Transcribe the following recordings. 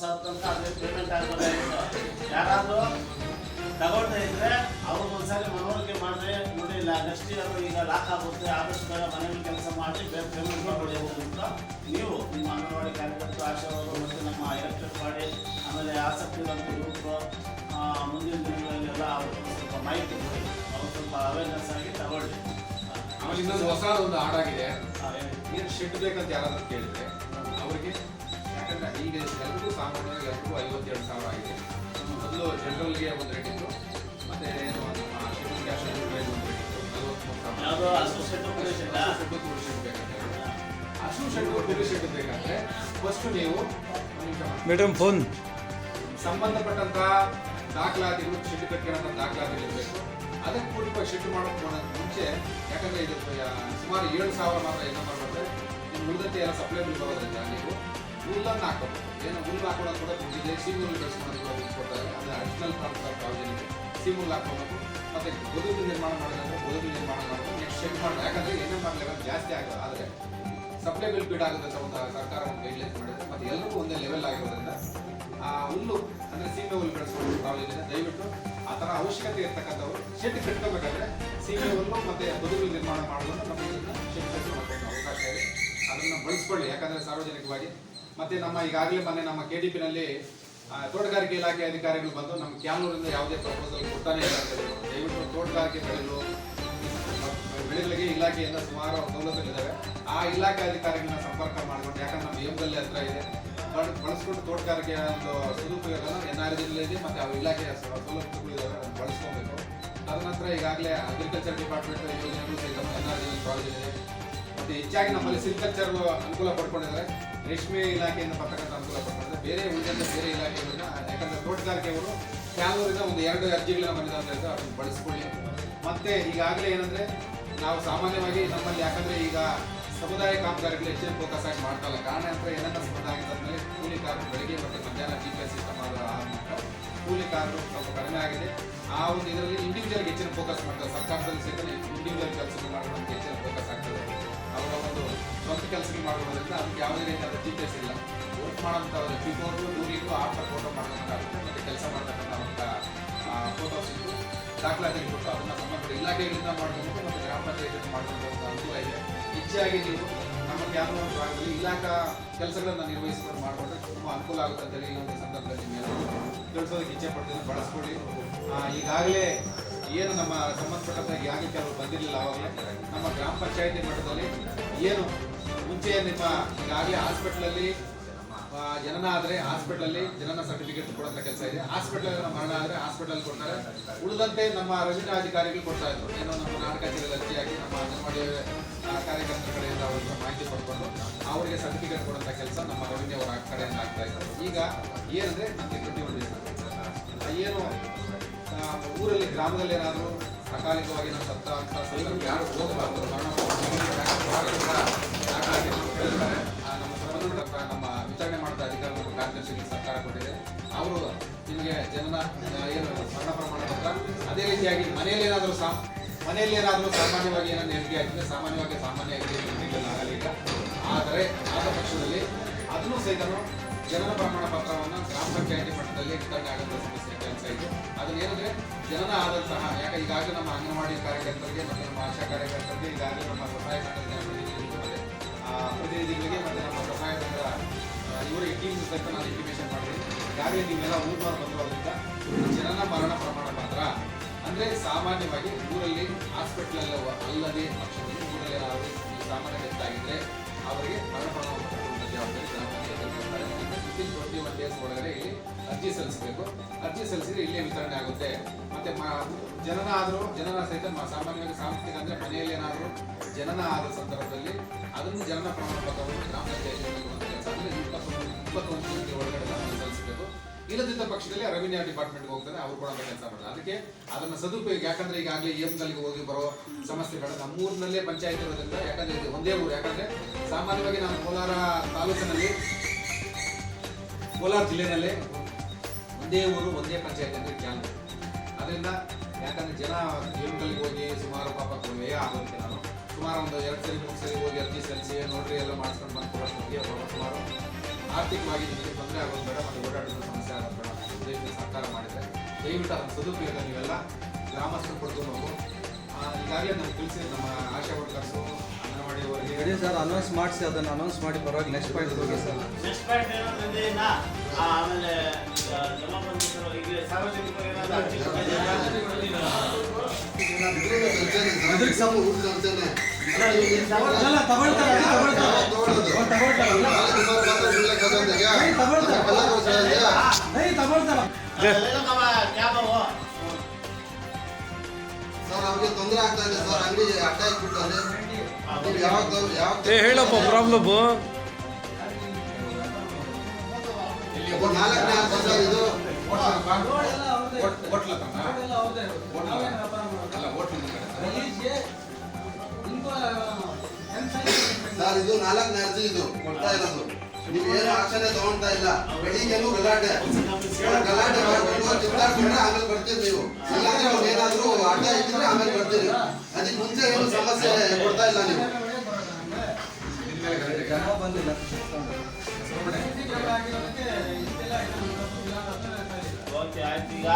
ಸಾವಿರ ತನಕ ಅದೇ ಪೇಮೆಂಟ್ ಆಗಬೇಕಾಗಿತ್ತು ಯಾರಾದರೂ ತಗೊಳ್ತಾ ಇದ್ರೆ ಅವ್ರಿಗೆ ಒಂದ್ಸಾರಿ ಮನವರಿಕೆ ಮಾಡಿದ್ರೆ ನೋಡಿಲ್ಲ ನೆಕ್ಸ್ಟ್ ಇಯರ್ ಈಗ ಲಾಕ್ ಆಗುತ್ತೆ ಆದಷ್ಟು ಬೇಗ ಮನೇಲಿ ಕೆಲಸ ಮಾಡಿ ಬೇರೆ ಪೇಮೆಂಟ್ ಪಡೆಯಬಹುದು ಅಂತ ನೀವು ನಿಮ್ಮ ಅಂಗನವಾಡಿ ಕಾರ್ಯಕರ್ತರು ಆಶಾವರು ಮತ್ತು ನಮ್ಮ ಎಲೆಕ್ಟೆಡ್ ಮಾಡಿ ಆಮೇಲೆ ಆಸಕ್ತಿ ಇರುವಂಥ ಯುವಕರು ಮುಂದಿನ ದಿನಗಳಲ್ಲೆಲ್ಲ ಅವ್ರಿಗೆ ಸ್ವಲ್ಪ ಮಾಹಿತಿ ಕೊಡಿ. ಅವ್ರು ಸ್ವಲ್ಪ ಅವೇರ್ನೆಸ್ ಆಗಿ ತಗೊಳ್ಳಿ. ಆಮೇಲೆ ಇನ್ನೊಂದು ಹೊಸ ಒಂದು ಹಾಡಾಗಿದೆ. ಏನು ಶೆಡ್ ಬೇಕಂತ ಯಾರಾದ್ರೂ ಕೇಳಿದ್ರೆ ಅವರಿಗೆ ಯಾಕಂದ್ರೆ ಈಗ ಎಲ್ರಿಗೂ ಸಾಮಾನ್ಯವಾಗಿ ಎಲ್ರಿಗೂ ಐವತ್ತೆರಡು ಸಾವಿರ ಆಗಿದೆ. ಮೊದಲು ಜನರಲ್ಗೆ ಒಂದು ರೇಟ್ ಇತ್ತು ಮತ್ತೆ ಏನು ಕ್ಯಾಶ್ ರೇಟ್ ಒಂದು ರೇಟ್ ಇತ್ತು ನಲವತ್ಮೂರು ಸಾವಿರ? ಹಸು ಶೆಡ್ ಹಸು ಶೆಡ್ಡು ಕುರಿ ಶೆಡ್ ಬೇಕಂದ್ರೆ ಫಸ್ಟ್ ನೀವು ಮೇಡಮ್ ಫೋನ್. ಸಂಬಂಧಪಟ್ಟಂತ ದಾಖಲಾತಿಗಳು ಶೆಡ್ ಕಟ್ಕೊಳ್ಳೋ ದಾಖಲಾತಿಗಳು ಇರಬೇಕು. ಅದಕ್ಕೆ ಪೂರ್ವ ಶೆಡ್ ಮಾಡೋಕೆ ಮುಂಚೆ ಯಾಕಂದ್ರೆ ಇದು ಸುಮಾರು ಏಳು ಸಾವಿರ ಮಾತ್ರ ಏನು ಮಾಡ್ತಾರೆ ನಿಮ್ಮ ಉಳಿದಂತೆ ಎಲ್ಲ ಸಪ್ಲೈ ಬಿಲ್ ಬರೋದ್ರಿಂದ ನೀವು ಹುಲ್ಲನ್ನು ಹಾಕೋಬೇಕು ಏನು ಹುಲ್ಲು ಹಾಕೊಳ್ಳೋದು ಕೂಡ ಇದೆ ಸೀಮೆ ಹುಲ್ಲು ಬೆಳೆಸ್ಕೊಳ್ಳೋದು ಕೂಡ ದುಡ್ಡು ಕೊಡ್ತಾರೆ ಅಂದರೆ ಅಡಿಷನಲ್ ಇದೆ. ಸೀಮೆ ಹುಲ್ಲು ಮತ್ತು ಬದುಕು ನಿರ್ಮಾಣ ಮಾಡೋದಂದ್ರೆ ಬದುಕು ನಿರ್ಮಾಣ ಮಾಡೋದು. ನೆಕ್ಸ್ಟ್ ಶೆಡ್ ಮಾಡೋದು ಯಾಕಂದರೆ ಏನೇ ಲೆವೆಲ್ ಜಾಸ್ತಿ ಆಗೋದು ಆದರೆ ಸಪ್ಲೈ ಬಿಲ್ ಬಿಡ್ ಆಗುತ್ತೆ ಅಂತ ಒಂದು ಸರ್ಕಾರ ಒಂದು ಗೈಡ್ಲೈನ್ಸ್ ಮಾಡಿದೆ. ಮತ್ತೆ ಎಲ್ಲರಿಗೂ ಒಂದೇ ಲೆವೆಲ್ ಆಗಿರೋದ್ರಿಂದ ಆ ಹುಲ್ಲು, ಅಂದರೆ ಸೀಮೆ ಹುಲ್ಲು ಬೆಳೆಸ್ಕೊಂಡು ಪ್ರಾಬ್ಲಮ್ ದಯವಿಟ್ಟು ಆ ಥರ ಅವಶ್ಯಕತೆ ಇರ್ತಕ್ಕಂಥವ್ರು ಶೆಡ್ ಕಟ್ಕೋಬೇಕಾದ್ರೆ ಸೀಮೆ ಹುಲ್ಲು ಮತ್ತು ಬದುಕು ನಿರ್ಮಾಣ ಮಾಡೋದು ನಮಗೆ ಇದನ್ನ ಶೆಡ್ ಕಟ್ಕೊಳ್ಳೋಕೆ ಅವಕಾಶ ಇದೆ. ಅದನ್ನು ಬಳಸ್ಕೊಳ್ಳಿ. ಯಾಕಂದರೆ ಸಾರ್ವಜನಿಕವಾಗಿ ಮತ್ತೆ ನಮ್ಮ ಈಗಾಗಲೇ ಮೊನ್ನೆ ನಮ್ಮ ಕೆ ಡಿ ಪಿನಲ್ಲಿ ತೋಟಗಾರಿಕೆ ಇಲಾಖೆ ಅಧಿಕಾರಿಗಳು ಬಂದು ನಮ್ಮ ಕ್ಯಾಮ್ನೂರಿಂದ ಯಾವುದೇ ಪ್ರಪೋಸಲ್ ಕೊಡ್ತಾನೆ ಇಲ್ಲ ದಯವಿಟ್ಟು ತೋಟಗಾರಿಕೆ ಬೆಳೆಗಳು ಬೆಳೆಗಳಿಗೆ ಇಲಾಖೆಯಿಂದ ಸುಮಾರು ಸವಲತ್ತುಗಳಿದ್ದಾವೆ. ಆ ಇಲಾಖೆ ಅಧಿಕಾರಿಗಳನ್ನ ಸಂಪರ್ಕ ಮಾಡಿಕೊಂಡು, ಯಾಕಂದ್ರೆ ನಮ್ಮ ಎಮ್ಗಲ್ಲಿ ಹತ್ರ ಇದೆ. ಬಳ- ಬಳಸ್ಕೊಂಡು ತೋಟಗಾರಿಕೆ ಒಂದು ಸದುಪಯೋಗನ ಎನ್ ಆರ್ ಇದೆ, ಮತ್ತು ಆ ಇಲಾಖೆಯ ಸೌಲಭ್ಯಗಳು ಇದ್ದಾವೆ ಅದನ್ನು ಬಳಸ್ಕೊಬೇಕು. ತದನಂತರ ಈಗಾಗಲೇ ಅಗ್ರಿಕಲ್ಚರ್ ಡಿಪಾರ್ಟ್ಮೆಂಟ್ ಯೋಜನೆಗಳು ಎನ್ ಆರ್ ಪ್ರಾವಿಷನ್ ಇದೆ. ಮತ್ತು ಹೆಚ್ಚಾಗಿ ನಮ್ಮಲ್ಲಿ ಸಿಲ್ಕಲ್ಚರ್ ಅನುಕೂಲ ಪಡ್ಕೊಂಡಿದ್ದಾರೆ. ರೇಷ್ಮೆ ಇಲಾಖೆಯಿಂದ ಬರ್ತಕ್ಕಂಥ ಅನುಕೂಲ ಪಡ್ಕೊಂಡಿದ್ದಾರೆ ಬೇರೆ ಉಳಿದಂತ ಬೇರೆ ಇಲಾಖೆಗಳನ್ನ, ಯಾಕಂದ್ರೆ ತೋಟಗಾರಿಕೆಯವರು ಕ್ಯಾಲೂರಿಂದ ಒಂದು ಎರಡು ಅರ್ಜಿಗಳನ್ನ ಬಂದಿದ್ದಾರೆ ಅಂತ ಅದನ್ನ ಬಳಸ್ಕೊಳ್ಳಿ ಮತ್ತೆ ಈಗಾಗಲೇ ಏನಂದ್ರೆ, ನಾವು ಸಾಮಾನ್ಯವಾಗಿ ನಮ್ಮಲ್ಲಿ ಯಾಕಂದ್ರೆ ಈಗ ಸಮುದಾಯ ಕಾಮಗಾರಿಗಳು ಹೆಚ್ಚಿನ ಫೋಕಸ್ ಆಗಿ ಮಾಡ್ತಾ ಇಲ್ಲ. ಕಾರಣ ಅಂದ್ರೆ ಏನನ್ನ ಸಮುದಾಯ ಅಂದ್ರೆ ಕೂಲಿ ಕಾರ್ಮಿಕ ಬೆಳಿಗ್ಗೆ ಮತ್ತೆ ಮಧ್ಯಾಹ್ನ ಜಿ ಪಿ ಎಸ್ ಸಿಸ್ಟಮ್ ಆದ ಕೂಲಿ ಸ್ವಲ್ಪ ಕಡಿಮೆ ಆಗಿದೆ. ಆ ಒಂದು ಇದರಲ್ಲಿ ಇಂಡಿವಿಜುವಲ್ ಹೆಚ್ಚಿನ ಫೋಕಸ್ ಮಾಡ್ತಾರೆ. ಸರ್ಕಾರದಲ್ಲಿ ಸೇರಿದ್ರೆ ಇಂಡಿವಿಜುವಲ್ ಕೆಲಸ ಮಾಡೋದಕ್ಕೆ ಹೆಚ್ಚಿನ ಫೋಕಸ್ ಆಗ್ತದೆ. ಕೆಲಸಕ್ಕೆ ಮಾಡೋದ್ರಿಂದ ಅದಕ್ಕೆ ಯಾವುದೇ ರೀತಿಯಾದ ಜಿ ಪಿ ಎಸ್ ಇಲ್ಲ ವರ್ಕ್ ಮಾಡೋಂಥವ್ರು ಬಿಫೋರು ದೂರಿಗೂ ಆಫ್ಟರ್ ಫೋಟೋ ಮಾಡೋಂಥ ಮತ್ತು ಕೆಲಸ ಮಾಡ್ತಕ್ಕಂಥ ಫೋಟೋಸ್ ಇದ್ದು ದಾಖಲಾತಿ ಕೊಟ್ಟು ಅದನ್ನು ಸಂಬಂಧಪಟ್ಟ ಇಲಾಖೆಗಳಿಂದ ಮಾಡ್ಕೊಬೇಕು ಮತ್ತು ಗ್ರಾಮ ಪಂಚಾಯತ್ ಮಾಡುವಂಥ ಒಂದು ಅನುಕೂಲ ಇದೆ. ಹೆಚ್ಚಾಗಿ ನೀವು ನಮ್ಮ ಕ್ಯಾಮ್ರಾ ಭಾಗದಲ್ಲಿ ಇಲಾಖಾ ಕೆಲಸಗಳನ್ನು ನಿರ್ವಹಿಸಿಕೊಂಡು ಮಾಡಿಕೊಂಡ್ರೆ ತುಂಬ ಅನುಕೂಲ ಆಗುತ್ತೆ ಅಂತೇಳಿ ಈ ಒಂದು ಸಂದರ್ಭದಲ್ಲಿ ನಿಮ್ಮೆಲ್ಲರಿಗೂ ತಿಳಿಸೋದಕ್ಕೆ ಇಚ್ಛೆ ಪಡ್ತೀನಿ, ಬಳಸ್ಕೊಳ್ಳಿ. ಈಗಾಗಲೇ ಏನು ನಮ್ಮ ಸಂಬಂಧಪಟ್ಟಂತ ಯಾಕೆ ಕೆಲವರು ಬಂದಿರಲಿಲ್ಲ ಆವಾಗಲೇ ನಮ್ಮ ಗ್ರಾಮ ಪಂಚಾಯತಿ ಮಟ್ಟದಲ್ಲಿ ಏನು ಮುಂಚೆ ನಿಮ್ಮ ಈಗಾಗಲೇ ಹಾಸ್ಪಿಟ್ಲಲ್ಲಿ ಜನನ ಆದರೆ ಹಾಸ್ಪಿಟ್ಲಲ್ಲಿ ಜನನ ಸರ್ಟಿಫಿಕೇಟ್ ಕೊಡೋಂಥ ಕೆಲಸ ಇದೆ. ಹಾಸ್ಪಿಟಲ್ ಮರಣ ಆದರೆ ಹಾಸ್ಪಿಟಲ್ ಕೊಡ್ತಾರೆ. ಉಳಿದಂತೆ ನಮ್ಮ ರೆವಿನ್ಯೂ ಅಧಿಕಾರಿಗಳು ಕೊಡ್ತಾ ಇದ್ರು. ಏನೋ ನಮ್ಮ ನಾಟಕ ಜಿಲ್ಲೆಯಲ್ಲಿ ಅರ್ಜಿಯಾಗಿ ನಮ್ಮ ಅಂಗನವಾಡಿ ಕಾರ್ಯಕರ್ತರ ಕಡೆಯಿಂದ ಅವರಿಗೆ ಮಾಹಿತಿ ಪಡ್ಕೊಂಡು ಅವರಿಗೆ ಸರ್ಟಿಫಿಕೇಟ್ ಕೊಡೋಂಥ ಕೆಲಸ ನಮ್ಮ ರೆವಿನ್ಯೂ ಅವರ ಕಡೆಯಿಂದ ಆಗ್ತಾ ಇತ್ತು ಈಗ ಏನಂದರೆ, ನಮಗೆ ಪ್ರತಿ ಹೊಂದಿದೆ ಏನು ಊರಲ್ಲಿ, ಗ್ರಾಮದಲ್ಲಿ ಏನಾದರೂ ಅಕಾಲಿಕವಾಗಿ ನಮ್ಮ ಸತ್ತ ಅಂತ ಯಾರು ಹೋಗಬಾರ್ದು. ನಮ್ಮ ಸಂಬಂಧಪಟ್ಟ ನಮ್ಮ ವಿಚಾರಣೆ ಮಾಡಿದ ಅಧಿಕಾರಿಗಳು ಕಾರ್ಯದರ್ಶಿಗೆ ಸರ್ಕಾರ ಕೊಟ್ಟಿದೆ. ಅವರು ನಿಮಗೆ ಜನನ ಏನು ಸಣ್ಣ ಪ್ರಮಾಣ ಪತ್ರ ಅದೇ ರೀತಿಯಾಗಿ ಮನೆಯಲ್ಲಿ ಏನಾದರೂ ಸಾ, ಮನೆಯಲ್ಲಿ ಏನಾದರೂ ಸಾಮಾನ್ಯವಾಗಿ ಏನಾದ್ರು ಹೆರಿಗೆ ಆಗಿದೆ ಸಾಮಾನ್ಯವಾಗಿ ಸಾಮಾನ್ಯ ಹೆರಿಗೆ ಆಗಲಿಲ್ಲ ಆದರೆ ಆದ ಪಕ್ಷದಲ್ಲಿ ಅದನ್ನು ಸಹಿತ ಜನನ ಪ್ರಮಾಣ ಪತ್ರವನ್ನು ಗ್ರಾಮ ಪಂಚಾಯತಿ ಮಟ್ಟದಲ್ಲಿ ವಿತರಣೆ ಆಗುವಂಥ ಸಮಸ್ಯೆ ಕೆಲಸ ಇದೆ. ಅದನ್ನ ಏನಂದ್ರೆ ಜನನ ಆದಂತಹ ಯಾಕೆ ಈಗಾಗಲೇ ನಮ್ಮ ಅಂಗನವಾಡಿ ಕಾರ್ಯಕರ್ತರಿಗೆ ಮತ್ತು ನಮ್ಮ ಆಶಾ ಕಾರ್ಯಕರ್ತರಿಗೆ ಈಗಾಗಲೇ ನಮ್ಮ ಸಹಾಯ ಸಂಘದ ಪ್ರತಿನಿಧಿಗಳಿಗೆ ಮತ್ತು ನಮ್ಮ ಸಹಾಯ ಸಂಘದ ಇವರಿಗೆ ಟೀಮ್ ಸಹಿತ ನಾನು ಇಂಟಿಮೇಷನ್ ಮಾಡಿದ್ದೀನಿ ಈಗಾಗಲೇ ನೀವೆಲ್ಲ ಊರ್ನವ್ರು ಬಂದಿರೋದ್ರಿಂದ ಜನನ ಮರಣ ಪ್ರಮಾಣ ಪತ್ರ ಅಂದ್ರೆ ಸಾಮಾನ್ಯವಾಗಿ ಊರಲ್ಲಿ ಹಾಸ್ಪಿಟ್ಲಲ್ಲಿ ಅಲ್ಲದೆ, ಪಕ್ಷದಲ್ಲಿ ಊರಲ್ಲಿ ಸಾಮಾನ್ಯ ವ್ಯಕ್ತ ಆಗಿದ್ರೆ ಒಳಗಡೆ ಇಲ್ಲಿ ಅರ್ಜಿ ಸಲ್ಲಿಸಬೇಕು. ಅರ್ಜಿ ಸಲ್ಲಿಸಿದ್ರೆ ಇಲ್ಲೇ ವಿತರಣೆ ಆಗುತ್ತೆ. ಮತ್ತೆ ಜನನ ಆದರೂ, ಜನನ ಸಹಿತ ಸಾಮಾನ್ಯವಾಗಿ ಸಾಂಸ್ಕೃತಿಕ ಅಂದ್ರೆ ಮನೆಯಲ್ಲಿ ಏನಾದರೂ ಜನನ ಆದ ಸಂದರ್ಭದಲ್ಲಿ ಅದನ್ನು ಜನನ ಪ್ರಮಾಣ ಪತ್ರವನ್ನು ಗ್ರಾಮ ಇಪ್ಪತ್ತೊಂದು ಒಳಗಡೆ ಸಲ್ಲಿಸಬೇಕು. ಇಲ್ಲದಿದ್ದ ಪಕ್ಷದಲ್ಲಿ ರೆವಿನ್ಯೂ ಡಿಪಾರ್ಟ್ಮೆಂಟ್ಗೆ ಹೋಗ್ತಾರೆ, ಅವ್ರು ಕೂಡ ಕೆಲಸ ಮಾಡ್ತಾರೆ. ಅದಕ್ಕೆ ಅದನ್ನ ಸದುಪಯೋಗ, ಯಾಕಂದ್ರೆ ಈಗಾಗಲೇ ಎಮ್ಗಳಿಗೆ ಹೋಗಿ ಬರೋ ಸಮಸ್ಯೆಗಳು ನಮ್ಮೂರಿನಲ್ಲೇ ಪಂಚಾಯತ್ ಇರೋದ್ರಿಂದ ಯಾಕಂದ್ರೆ ಇದು ಒಂದೇ ಊರು. ಯಾಕಂದ್ರೆ ಸಾಮಾನ್ಯವಾಗಿ ನಾನು ಕೋಲಾರ ತಾಲೂಕಿನಲ್ಲಿ ಕೋಲಾರ ಜಿಲ್ಲೆನಲ್ಲೇ ಒಂದೇ ಊರು, ಒಂದೇ ಪಂಚಾಯತ್ ಅಂದರೆ ಕ್ಯಾನ್ ಅದರಿಂದ ಯಾಕಂದರೆ ಜನ ಜೀವನದಲ್ಲಿ ಹೋಗಿ ಸುಮಾರು ಪಾಪ ವ್ಯಯ ಆಗೋದಕ್ಕೆ ನಾನು ಸುಮಾರು ಒಂದು ಎರಡು ಸರಿ, ಮೂರು ಸರಿ ಹೋಗಿ ಅರ್ಜಿ ಸಲ್ಲಿಸಿ, ನೋಡ್ರಿ, ಎಲ್ಲ ಮಾಡ್ಕೊಂಡು ಬಂದು ಕೊಡೋಕ್ಕೆ ಸುಮಾರು ಆರ್ಥಿಕವಾಗಿ ನಿಮಗೆ ತೊಂದರೆ ಆಗೋದು ಬೇಡ, ಮತ್ತು ಓಡಾಡೋದು ಸಮಸ್ಯೆ ಆಗೋದು ಬೇಡ. ಉದ್ದೇಶದಲ್ಲಿ ಸರ್ಕಾರ ಮಾಡಿದರೆ ದಯವಿಟ್ಟು ಅದನ್ನು ಸದುಪಯೋಗ ನೀವೆಲ್ಲ ಗ್ರಾಮಸ್ಥರು ಪಡ್ಕೊಂಡು ಈಗಾಗಲೇ ನಮ್ಗೆ ತಿಳಿಸಿ ನಮ್ಮ ಆಶಾ ವರ್ಕರ್ಸು ಹೇಳಿ ಸರ್ ಅನೌನ್ಸ್ ಮಾಡಿಸಿ ಅದನ್ನು ಅನೌನ್ಸ್ ಮಾಡಿ ಪರವಾಗಿ ನೆಕ್ಸ್ಟ್ ಪಾಯಿಂಟ್ ಹೋಗಿ ಸರ್. ನೆಕ್ಸ್ಟ್ ಪಾಯಿಂಟ್ ಏನಂದ್ರೆ ನಾ ಆ, ಆಮೇಲೆ ಸರ್ ಅವ್ರಿಗೆ ತೊಂದರೆ ಆಗ್ತಾ ಇದೆ ಸರ್. ಅಂಗಡಿ ಅಡ್ಡ ಏ ಹೇಳಪ್ಪ ಪ್ರಾಬ್ಲಮ್ ಸರ್ ಇದು ನಾಲ್ಕನೇ ಅರ್ಜಿ ಇದು. ಕೊಡ್ತಾ ಇರೋದು. ನೀವು ಏನು ಆಕ್ಷನೇ ತಗೊಂತಾ ಇಲ್ಲ. ಬೆಳಿಗ್ಗೆನೂ ಗಲಾಟೆ. ಗಲಾಟೆ ಮಾಡ್ಕೊಂಡು ಆಮೇಲೆ ಬರ್ತೀರಿ ನೀವು. ಇಲ್ಲಾಂದ್ರೆ ಅವ್ರು ಏನಾದ್ರು ಅಡ್ಡ ಇಟ್ಟಿದ್ರೆ ಆಮೇಲೆ ಬರ್ತೀರಿ. ಅದಕ್ಕೆ ಮುಂಚೆ ಏನು ಸಮಸ್ಯೆ ಕೊಡ್ತಾ ಇಲ್ಲ ನೀವು. ಆಯ್ತು. ಈಗ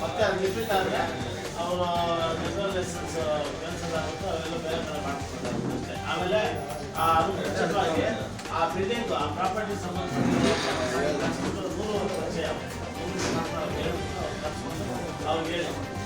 ಮತ್ತೆ ಅದು ರಿಪೀಟ್ ಆದರೆ ಅವರ ಮೆಡಿಕಲ್ ಲೈಸೆನ್ಸ್ ಕ್ಯಾನ್ಸಲ್ ಆಗುತ್ತೆ, ಅವೆಲ್ಲ ಬೇರೆ ಕಡೆ ಮಾಡ್ಕೊತಾರೆ ಅಷ್ಟೇ ಆಮೇಲೆ ಆ ಖಚಿತವಾಗಿ ಆ ಬಿಲ್ಡಿಂಗ್ ಆ ಪ್ರಾಪರ್ಟಿ ಸಂಬಂಧಿಸಿದ ಮೂರು ಪರಿಚಯ ಅವ್ರು ಹೇಳಿ